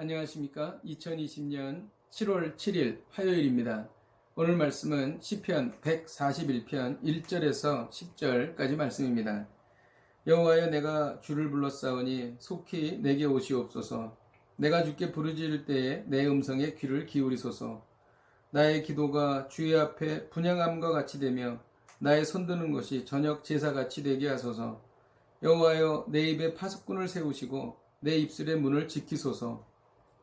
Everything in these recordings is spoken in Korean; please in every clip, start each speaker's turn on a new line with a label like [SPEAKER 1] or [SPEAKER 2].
[SPEAKER 1] 안녕하십니까? 2020년 7월 7일 화요일입니다. 오늘 말씀은 시편 141편 1절에서 10절까지 말씀입니다. 여호와여 내가 주를 불렀사오니 속히 내게 오시옵소서. 내가 주께 부르짖을 때에 내 음성에 귀를 기울이소서. 나의 기도가 주의 앞에 분양함과 같이 되며 나의 손드는 것이 저녁 제사같이 되게 하소서. 여호와여 내 입에 파수꾼을 세우시고 내 입술의 문을 지키소서.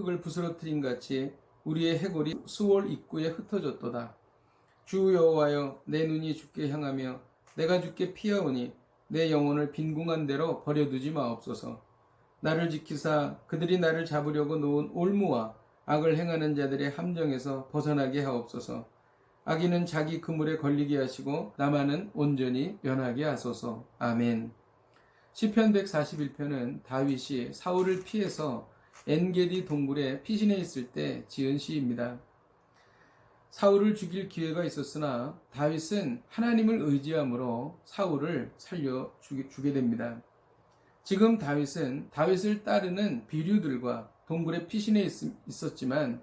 [SPEAKER 1] 흙을 부스러뜨린 같이 우리의 해골이 수월 입구에 흩어졌도다. 주 여호와여 내 눈이 주께 향하며 내가 주께 피하오니 내 영혼을 빈궁한 대로 버려두지 마옵소서. 나를 지키사 그들이 나를 잡으려고 놓은 올무와 악을 행하는 자들의 함정에서 벗어나게 하옵소서. 악인은 자기 그물에 걸리게 하시고 나만은 온전히 면하게 하소서. 아멘. 시편 141편은 다윗이 사울을 피해서 엔게디 동굴에 피신해 있을 때 지은 시입니다. 사울을 죽일 기회가 있었으나 다윗은 하나님을 의지함으로 사울을 살려 주게 됩니다. 지금 다윗은 다윗을 따르는 비류들과 동굴에 피신해 있었지만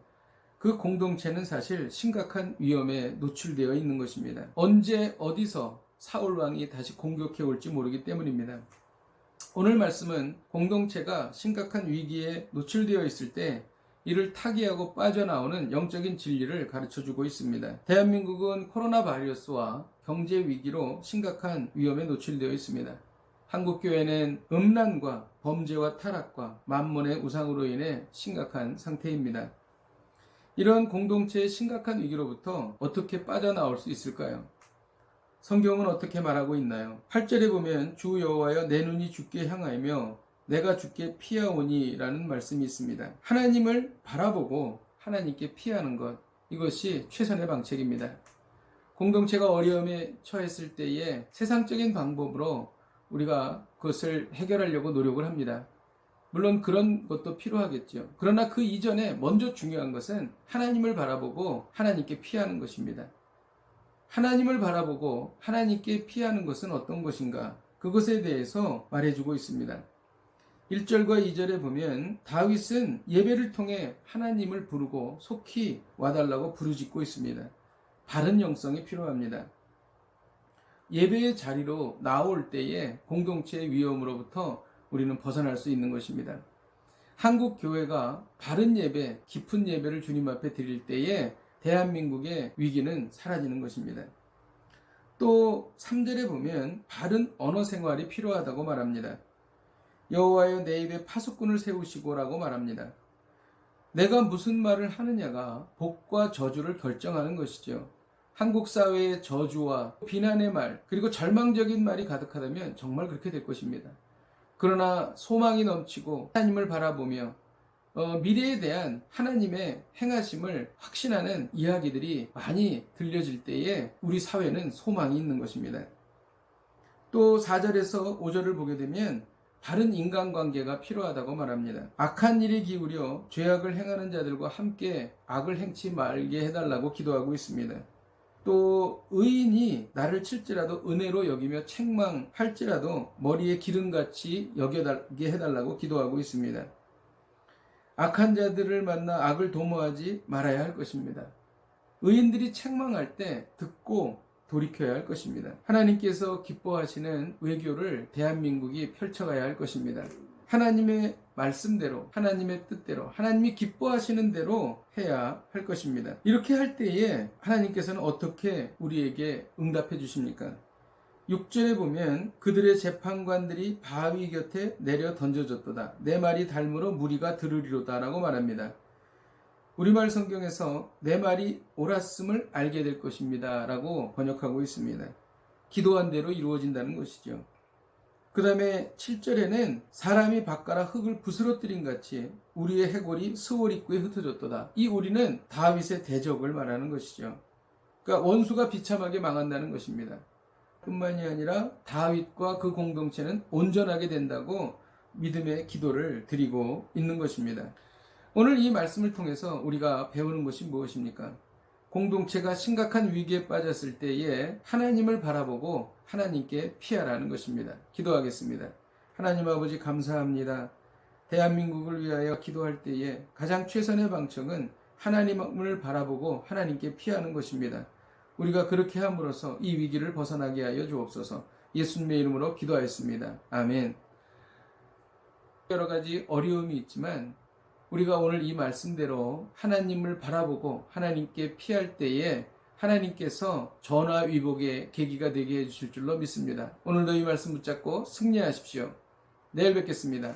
[SPEAKER 1] 그 공동체는 사실 심각한 위험에 노출되어 있는 것입니다. 언제 어디서 사울 왕이 다시 공격해 올지 모르기 때문입니다. 오늘 말씀은 공동체가 심각한 위기에 노출되어 있을 때 이를 타개하고 빠져나오는 영적인 진리를 가르쳐 주고 있습니다. 대한민국은 코로나 바이러스와 경제 위기로 심각한 위험에 노출되어 있습니다. 한국교회는 음란과 범죄와 타락과 만문의 우상으로 인해 심각한 상태입니다. 이런 공동체의 심각한 위기로부터 어떻게 빠져나올 수 있을까요? 성경은 어떻게 말하고 있나요? 8절에 보면 주 여호와여 내 눈이 주께 향하며 내가 주께 피하오니라는 말씀이 있습니다. 하나님을 바라보고 하나님께 피하는 것 이것이 최선의 방책입니다. 공동체가 어려움에 처했을 때에 세상적인 방법으로 우리가 그것을 해결하려고 노력을 합니다. 물론 그런 것도 필요하겠죠. 그러나 그 이전에 먼저 중요한 것은 하나님을 바라보고 하나님께 피하는 것입니다. 하나님을 바라보고 하나님께 피하는 것은 어떤 것인가? 그것에 대해서 말해주고 있습니다. 1절과 2절에 보면 다윗은 예배를 통해 하나님을 부르고 속히 와달라고 부르짖고 있습니다. 바른 영성이 필요합니다. 예배의 자리로 나올 때에 공동체의 위험으로부터 우리는 벗어날 수 있는 것입니다. 한국 교회가 바른 예배, 깊은 예배를 주님 앞에 드릴 때에 대한민국의 위기는 사라지는 것입니다. 또 3절에 보면 바른 언어 생활이 필요하다고 말합니다. 여호와여 내 입에 파수꾼을 세우시고라고 말합니다. 내가 무슨 말을 하느냐가 복과 저주를 결정하는 것이죠. 한국 사회의 저주와 비난의 말, 그리고 절망적인 말이 가득하다면 정말 그렇게 될 것입니다. 그러나 소망이 넘치고 하나님을 바라보며 어, 미래에 대한 하나님의 행하심을 확신하는 이야기들이 많이 들려질 때에 우리 사회는 소망이 있는 것입니다. 또 4절에서 5절을 보게 되면 바른 인간관계가 필요하다고 말합니다. 악한 일에 기울여 죄악을 행하는 자들과 함께 악을 행치 말게 해달라고 기도하고 있습니다. 또 의인이 나를 칠지라도 은혜로 여기며 책망할지라도 머리에 기름같이 여겨달게 해달라고 기도하고 있습니다. 악한 자들을 만나 악을 도모하지 말아야 할 것입니다. 의인들이 책망할 때 듣고 돌이켜야 할 것입니다. 하나님께서 기뻐하시는 외교를 대한민국이 펼쳐가야 할 것입니다. 하나님의 말씀대로, 하나님의 뜻대로, 하나님이 기뻐하시는 대로 해야 할 것입니다. 이렇게 할 때에 하나님께서는 어떻게 우리에게 응답해 주십니까? 6절에 보면 그들의 재판관들이 바위 곁에 내려 던져졌도다. 내 말이 닮으로 무리가 들으리로다 라고 말합니다. 우리말 성경에서 내 말이 옳았음을 알게 될 것입니다. 라고 번역하고 있습니다. 기도한 대로 이루어진다는 것이죠. 그 다음에 7절에는 사람이 바깥 흙을 부스러뜨린 같이 우리의 해골이 스월 입구에 흩어졌도다. 이 우리는 다윗의 대적을 말하는 것이죠. 그러니까 원수가 비참하게 망한다는 것입니다. 뿐만이 아니라 다윗과 그 공동체는 온전하게 된다고 믿음의 기도를 드리고 있는 것입니다. 오늘 이 말씀을 통해서 우리가 배우는 것이 무엇입니까? 공동체가 심각한 위기에 빠졌을 때에 하나님을 바라보고 하나님께 피하라는 것입니다. 기도하겠습니다. 하나님 아버지 감사합니다. 대한민국을 위하여 기도할 때에 가장 최선의 방책은 하나님을 바라보고 하나님께 피하는 것입니다. 우리가 그렇게 함으로써 이 위기를 벗어나게 하여 주옵소서. 예수님의 이름으로 기도하였습니다. 아멘. 여러 가지 어려움이 있지만 우리가 오늘 이 말씀대로 하나님을 바라보고 하나님께 피할 때에 하나님께서 전화 위복의 계기가 되게 해주실 줄로 믿습니다. 오늘도 이 말씀 붙잡고 승리하십시오. 내일 뵙겠습니다.